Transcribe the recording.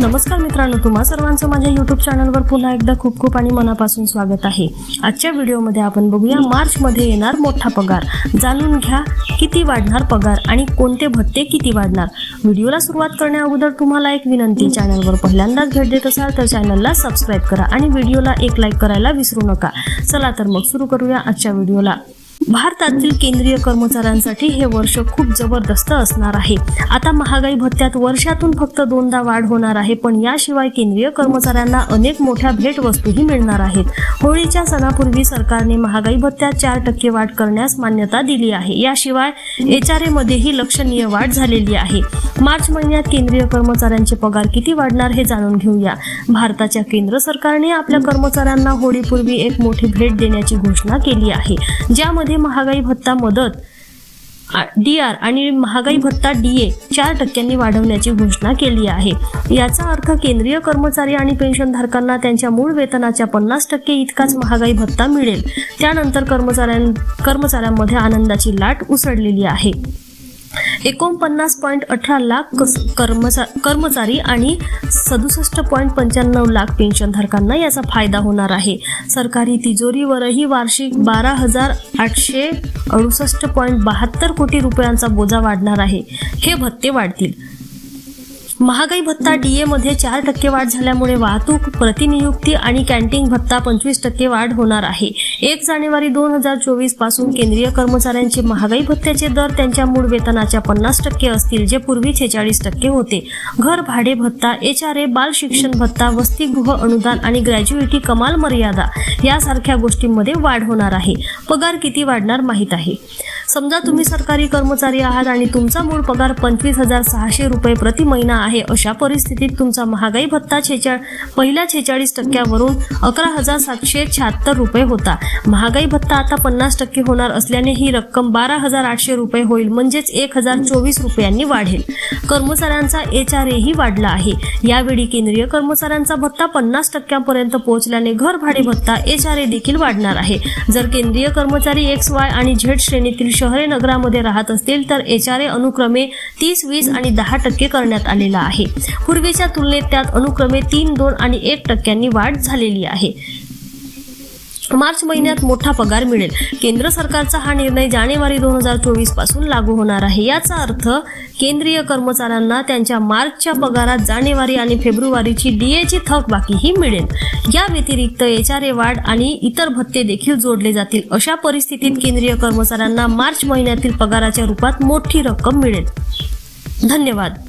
नमस्कार मित्रांनो तुम्हा सर्वांचं माझ्या युट्यूब चॅनलवर पुन्हा एकदा खूप खूप आणि मनापासून स्वागत आहे. आजच्या व्हिडिओमध्ये आपण बघूया मार्चमध्ये येणार मोठा पगार. जाणून घ्या किती वाढणार पगार आणि कोणते भत्ते किती वाढणार. व्हिडिओला सुरुवात करण्या अगोदर तुम्हाला एक विनंती चॅनलवर पहिल्यांदाच भेट देत असाल तर चॅनलला सबस्क्राईब करा आणि व्हिडिओला एक लाईक करायला विसरू नका. चला तर मग सुरू करूया आजच्या व्हिडिओला. भारतातील केंद्रीय कर्मचाऱ्यांसाठी हे वर्ष खूप जबरदस्त असणार आहे. आता महागाई भत्त्यात वर्षातून फक्त दोनदा वाढ होणार आहे पण याशिवाय केंद्रीय कर्मचाऱ्यांना अनेक मोठ्या भेटवस्तूही मिळणार आहेत. होळीच्या सणापूर्वी सरकारने महागाई भत्त्यात चार टक्के वाढ करण्यास मान्यता दिली आहे. याशिवाय एच आर मध्येही लक्षणीय वाढ झालेली आहे. मार्च महिन्यात केंद्रीय कर्मचाऱ्यांचे पगार किती वाढणार हे जाणून घेऊया. भारताच्या केंद्र सरकारने आपल्या कर्मचाऱ्यांना होळीपूर्वी एक मोठी भेट देण्याची घोषणा केली आहे ज्यामध्ये महागाई भत्ता मदत डी आर आणि महागाई भत्ता डी ए चार टक्क्यांनी वाढवण्याची घोषणा केली आहे. याचा अर्थ केंद्रीय कर्मचारी आणि पेन्शनधारकांना त्यांच्या मूळ वेतनाच्या पन्नास टक्के इतकाच महागाई भत्ता मिळेल. त्यानंतर कर्मचाऱ्यां कर्मचाऱ्यांमध्ये आनंदाची लाट उसळलेली आहे. एकोणपन्नास पॉईंट अठरा लाख कस- कर्मचा कर्मचारी आणि सदुसष्ट पॉईंट पंच्याण्णव लाख पेन्शनधारकांना याचा फायदा होणार आहे. सरकारी तिजोरीवरही वार्षिक बारा हजार आठशे अडुसष्ट पॉईंट बहात्तर कोटी रुपयांचा बोजा वाढणार आहे. हे भत्ते वाढतील. महागाई भत्ता डीए मध्ये चार टक्के वाढ झाल्यामुळे वाहतूक प्रतिनियुक्ती आणि कॅन्टीन भत्ता पंचवीस टक्के वाढ होणार आहे. एक जानेवारी दोन हजार चोवीसपासून केंद्रीय कर्मचाऱ्यांचे महागाई भत्त्याचे दर त्यांच्या मूळ वेतनाच्या पन्नास टक्के असतील जे पूर्वी छेचाळीस टक्के होते. घर भाडे भत्ता एच आर ए बाल शिक्षण भत्ता वसतिगृह अनुदान आणि ग्रॅज्युएटी कमाल मर्यादा यासारख्या गोष्टींमध्ये वाढ होणार आहे. पगार किती वाढणार माहीत आहे. समजा तुम्ही सरकारी कर्मचारी आहात आणि तुमचा मूळ पगार पंचवीस हजार सहाशे रुपये प्रति महिना आहे अशा परिस्थितीत तुमचा महागाई भत्ता छेचाळ पहिल्या छेचाळीस टक्क्यावरून अकरा हजार सातशे शहात्तर रुपये होता. महागाई भत्ता आता पन्नास टक्के होणार असल्याने ही रक्कम बारा हजार आठशे रुपये होईल म्हणजेच एक हजार चोवीस रुपयांनी वाढेल. कर्मचाऱ्यांचा एच आर एही वाढला आहे. यावेळी केंद्रीय कर्मचाऱ्यांचा भत्ता पन्नास टक्क्यांपर्यंत पोहोचल्याने घर भाडे भत्ता एच आर ए देखील वाढणार आहे. जर केंद्रीय कर्मचारी एक्स वाय आणि झेड श्रेणीतील शहरे नगरामध्ये राहत असतील तर एच आर ए अनुक्रमे तीस वीस आणि दहा टक्के करण्यात आलेला आहे. पूर्वीच्या तुलनेत त्यात अनुक्रमे तीन दोन आणि एक टक्क्यांनी वाढ झालेली आहे. मार्च महिन्यात मोठा पगार मिळेल. केंद्र सरकारचा हा निर्णय जानेवारी दोन हजार चोवीसपासून लागू होणार आहे. याचा अर्थ केंद्रीय कर्मचाऱ्यांना त्यांच्या मार्चच्या पगारात जानेवारी आणि फेब्रुवारीची डीएची थक बाकीही मिळेल. या व्यतिरिक्त एच आर ए वाढ आणि इतर भत्ते देखील जोडले जातील. अशा परिस्थितीत केंद्रीय कर्मचाऱ्यांना मार्च महिन्यातील पगाराच्या रूपात मोठी रक्कम मिळेल. धन्यवाद.